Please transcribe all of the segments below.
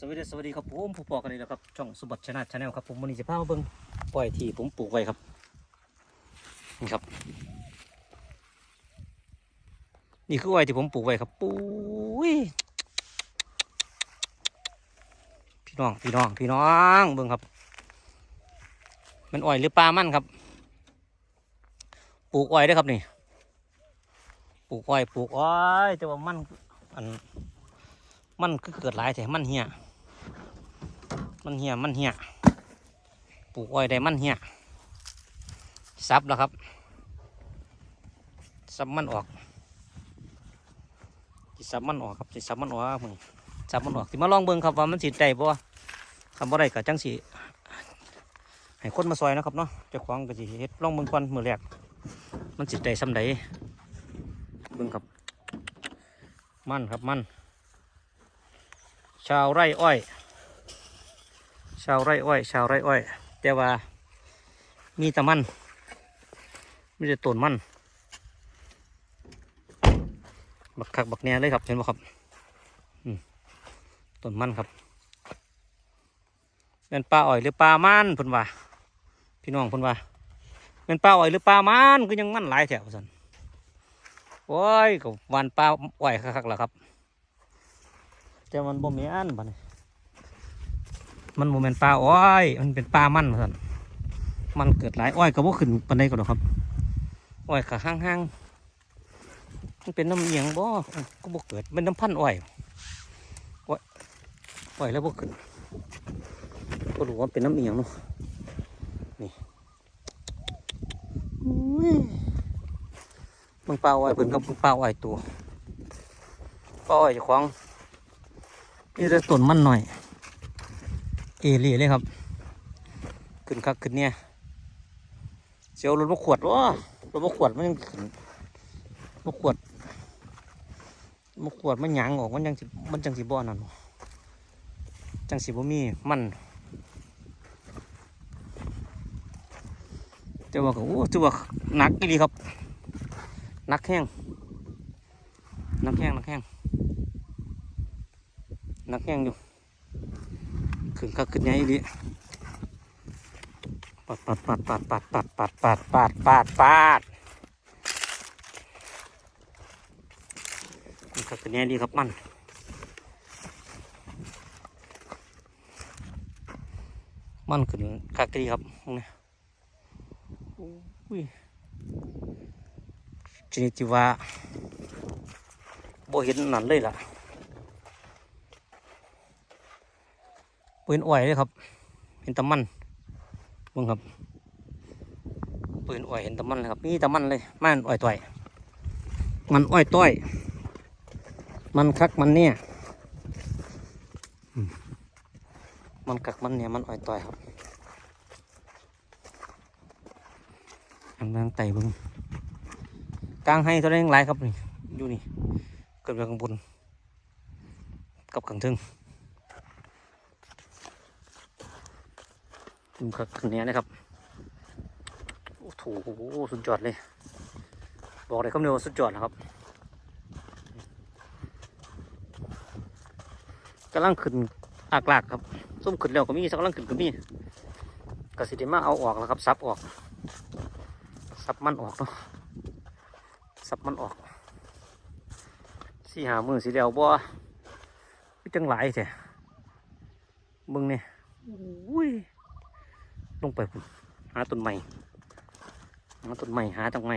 สวัสดีสวัสดีครับผมผู้ปอกกันเลยนะครับช่องสุบัติชนะชาแนลครับผมวันนี้จะพามาเบิ่งปล่อยที่ผมปลูกไว้ครับนี่ครับ นี่คือไว้ที่ผมปลูกไว้ครับปุ้ยพี่น้องพี่น้องพี่น้องเบิ่งครับ มันอ้อยหรือปลามันครับ ปลูกอ้อยเด้วยครับนี่ปลูกอ้อยปลูกอ้อยแต่ว่ามันอันมันคือเกิดหลายแต่มันเหี่ย มันเหี่ยมันเหี่ยปลูกอ้อยได้มันเหี่ยซับแล้วครับซับมันออกสิซับมันออกครับสิซับมันออกมึงซับมันออกสิมาลองเบิ่งครับว่ามันสิได้บ่คำว่าได้ก็จังสิให้คนมาซอยนะครับเนาะเจ้าของก็สิเฮ็ดลองเบิ่งก่อนมือแรกมันสิได้ซำใดเบิ่งครับ มันครับมัน ชาวไร่อ้อย ชาวไร่อ้อย ชาวไร่อ้อย แต่ว่ามีแต่มันไม่ได้ต้นมัน บักคักบักแน่เลยครับ เห็นไหมครับต้นมันครับเป็นปลาอ้อยหรือปลามันพิ่นว่าพี่น้องพิ่นว่าเป็นปลาอ้อยหรือปลามันก็ยังมันหลายแถวสันโอ้ยก็หวานปลาอ้อยคักๆแหละครับแต่มันบ่แม่นบัดนี้ มันบ่แม่นปลาอ้อย มันเป็นปลามันซั่นมันเกิดหลายอ้อยก็บ่ขึ้นปานใดก็ดอกครับอ้อยก็ห่างๆมันเป็นน้ำเอียงบ่ก็บ่เกิดเป็นน้ำพันอ้อยอ้อยอ้อยแล้วบ่ขึ้นก็รู้ว่าเป็นน้ำเอียงเนาะนี่มันปลาอ้อยเพิ่นกับปลาอ้อยตัวปลาอ้อยเจ้าของนี่จะต้นมันหน่อย เอเลีเลยครับ ขึ้นคักขึ้นเนี่ยเสียวรถมาขวดวะรถมาขวดมันยังขึ้นมาขวดมาขวดมันหยางออกมันยังสิมันจังสิบ่อนั่นจังสิบ่มีมันจะว่าก็โอ้จะว่าหนักอีรีครับหนักแห้งหนักแห้งหนักแห้งหนักแห้งอยู่ ขึ้นคักขึ้นใหญ่ดิปัดปัดปัดปัดปัดปัดปัดปัดปัดปัดปัดขึ้นคักขึ้นใหญ่ดีครับมันมันขึ้นคักดีครับนี่อุ้ยชนิดที่ว่าบ่เห็นนั่นเลยล่ะ ปืนอ้อยเลยครับ เห็นตะมันมึงครับ ปืนอ้อยเห็นตะมันเลยครับนี่ตะมันเลยมันอ้อยต่อย มันอ้อยต้อย มันคักมันเนี่ยมันคักมันเนี่ยมันอ้อยต้อยครับอันนั้นไต่บึงกลางให้ตัวเร่งหลายครับนี่อยู่นี่เกิดไปข้างบนกับข้างทึง ขึ้นขึ้นเนี้ยนะครับ โอ้โหสุดยอดเลย บอกเลยคำเดียวว่าสุดยอดนะครับกำลังขึ้นอากลากครับส้มขึ้นแล้วก็มีสักกำลังขึ้นก็มีกสิเดมาเอาออกแล้วครับซับออกซับมันออกเนาะซับมันออกสี่หามือสีเดียวบ่พี่จังหลายแท้มึงเนี่ยอุ้ย ลงไปพุ่นหาต้นใหม่หาต้นใหม่หาต้นใหม่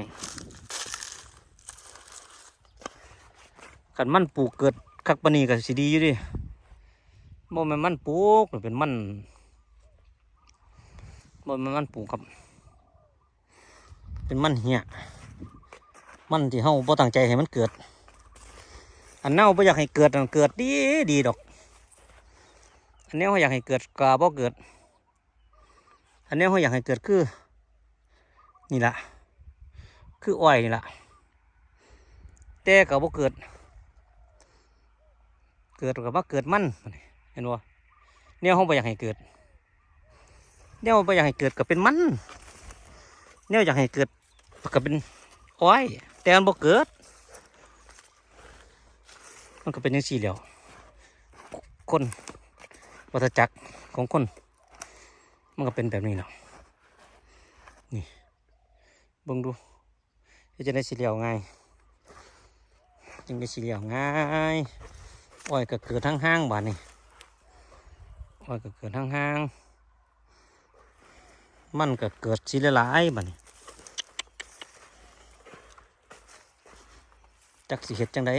ขันมันปลูกเกิดคักปนีกับสีดีอยู่ดิบ่มันมันปลูกหรือเป็นมันบ่มันมันปลูกครับ เป็นมันเหี้ยมันที่เฮาบ่ตั้งใจให้มันเกิด อันเน่าบ่อยากให้เกิดอันเกิดดีดีดอก อันนี้เขาอยากให้เกิดก็บ่เกิด อันนี้เขาอยากให้เกิดคือ นี่แหละคืออ้อยนี่แหละแต่กับว่าเกิด เกิดกับว่าเกิดมันเห็นบ่เนี่ยเขาไม่อยากให้เกิดเนี่ยไม่อยากให้เกิดก็เป็นมันเนี่ยอยากให้เกิดก็เป็นอ้อย แต่มันบ่เกิด มันก็เป็นย่างสี่เหลียวคนวัฏจักรของคน มันก็เป็นแบบนี้เนาะนี่เบิ่งดูจะได้สีเหลียวง่ายจึงได้สีเหลียวง่ายอ้อยก็เกิดทั้งห้างบาดนี่อ้อยก็เกิดทั้งห้าง มันก็เกิดสีหลายๆบาดนี่จักสิเฮ็ดจังได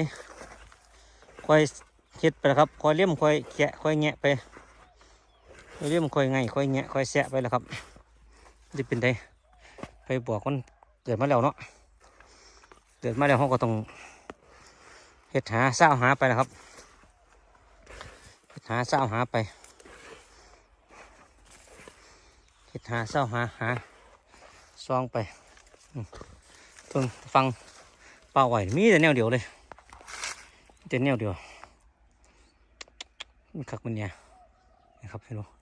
ค่อยเฮ็ดไปครับค่อยเลี่ยมค่อยแกะค่อยแงะไป เรื่องค่อยไงค่อยแงะค่อยแสะไปแล้วครับจะเป็นไดไปบอกมันเกิดมาแล้วเนาะเกิดมาแล้วเขาก็ต้องเฮ็ดหาเศร้าหาไปนะครับเฮ็ดหาเศร้าหาไปเฮ็ดหาเศร้าหาหาซองไปเพิ่งฟังเป่าไหวมีแต่แนวเดียวเลยมีแต่แนวเดียวนี่คักมันเนี่ยนะครับเห็นบ่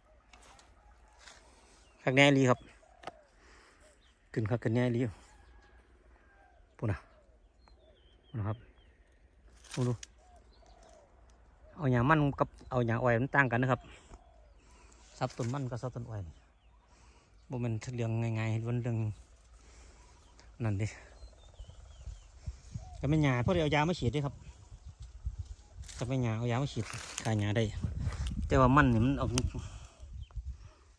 คักแน่ลีครับ ขึ้นคักกันแน่ลีปุ่นนะปุ่นนะครับดูดูเอาหยางมันกับเอาหยางอ้อยมันต่างกันนะครับซับต้นมันกับซับต้นอ้อยบ่มันเรื่องง่ายๆวันเรื่องนั่นดิก็ไม่หยาเพราะเดี๋ยวเอายามาฉีดด้วยครับก็ไม่หยาเอายามาฉีดขายหยาได้ แต่ว่ามันนี่มันเอา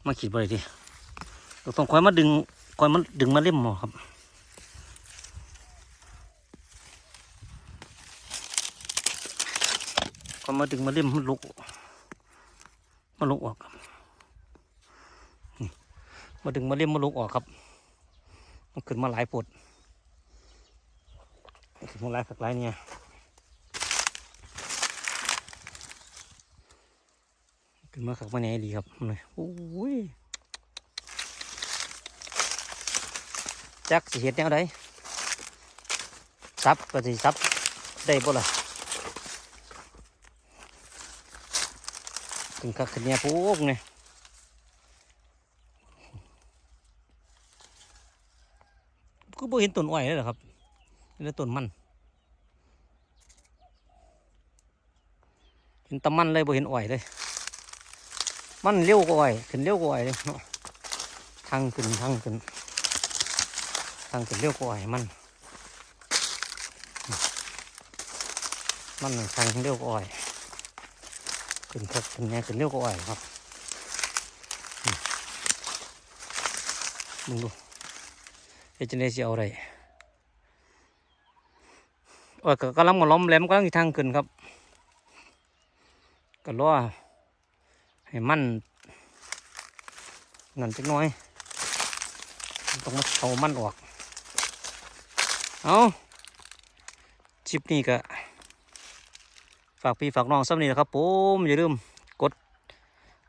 มาฉีดบ่ได้ดิ เราต้องคอยมาดึงคอยมาดึงมาเล่มหมอครับคอยมาดึงมาเล่มมันลุกมันลุกออกครับมาดึงมาเล่มมันลุกออกครับ มันขึ้นมาหลายปวดขึ้นมาหลายสักหลายเนี่ยขึ้นมาขักมาไหนดีครับเลยโอ้ย จักสิเห็ดแนวใดซับก็สิซับได้บ่ล่ะถึงคักขึ้นเนี่ยปุ๊กเนี่ยก็บ่เห็นต้นอ้อยเลยเหรอครับเห็นแต่ต้นมัน เห็นตะมันเลยบ่เห็นอ้อยเลย มันเร็วกว่าอ้อย ขึ้นเร็วกว่าอ้อยเลยเนาะทางขึ้นทางขึ้น ทางขึ้นเร็วกว่าไอ้มัน มันทางเร็วกว่าไอ้ขึ้นครับขึ้นแน่ขึ้นเร็วกว่าไอ้ครับมึงดูเอเจเนซี่เอาอะไรโอ้ยก็กำลังมาล้อมแหลมกำลังทางขึ้นครับก็รอให้มันนั่นจักน้อย ต้องมาเอามันออก เอาชิปนี้ก็ฝากพี่ฝากน้องสักนี้นะครับผมอย่าลืมกด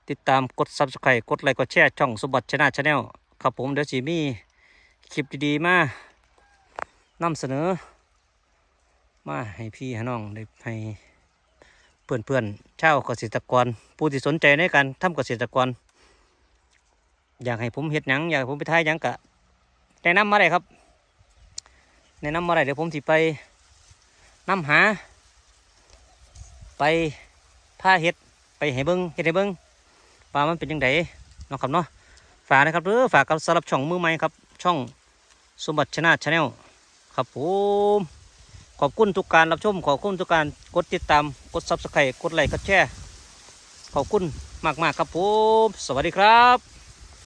ติดตามกด subscribe กดไลค์กดแชร์ช่องสมบัติชนะชาแนลครับผมเดี๋ยวสีมีคลิปดีๆมานำเสนอ มาให้พี่ให้น้องได้ให้เพื่อนๆเช่าเกษตรกร ผู้ที่สนใจในการทำเกษตรกร อยากให้ผมเฮ็ดหยังอยากให้ผมไปถ่ายหยังกะแนะนำมาได้ครับ แนะนำมาได้เดี๋ยวผมสิไปนำหา ไปผ้าเฮ็ดไปให้เบิ้งเฮ็ดให้เบิ้งว่ามันเป็นยังไงเนาะครับเนาะฝากนะครับเด้อฝากกับสำหรับช่องมือใหม่ครับ ช่องสมบัติชนะชาแนลครับผมขอบคุณทุกการรับชมขอบคุณทุกการกดติดตามกดซับสไครต์กดไลค์กดแชร์ขอบคุณมากๆครับผมสวัสดีครับ